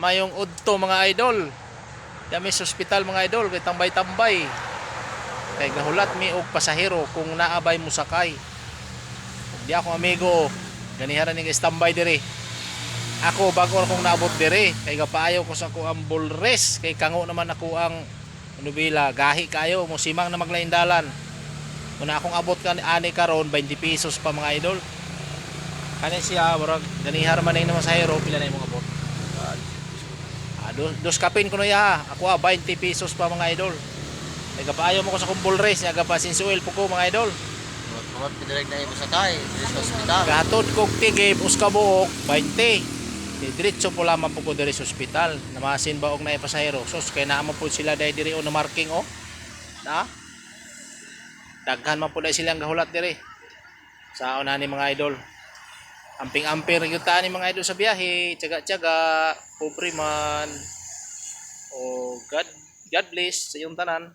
mayong udto mga idol. Dami sa ospital mga idol kay tambay-tambay. Kay gahulat mi og pasahero kung naabay mo sakay. Di ako amigo. Ganiharan ni standby dire. Ako bago akong naabot dire kay gapaayo ko sa ako ang bulres kay kango naman ako ang nubila gahi kayo mo simang na maglain dalan. Muna akong abot kan ani karon 20 pesos pa mga idol. Kani siya murag ganihar man na masahero pila na imong dos, dos kapin ko na ya. Ako ah, 20 pesos pa mga idol. Kay gapaayo mo ko sa kumbol race, nga gapasin suel po ko mga idol. Mga pinirag na imo sakay, dito sa ospital. Gahatod kog tigib us kabuok 20. Di diretso po lamang po ko diri sa ospital. Namasin ba og na pasahero. Sus kay naamo po sila dai diri o na marking o. Na? Daghan man po dai silang gahulat diri. Sa una ni mga idol. Amping-amping gyud ta ni mga idol sa biyahe, tiyaga-tiyaga, pobre man. O God God bless sa iyong tanan.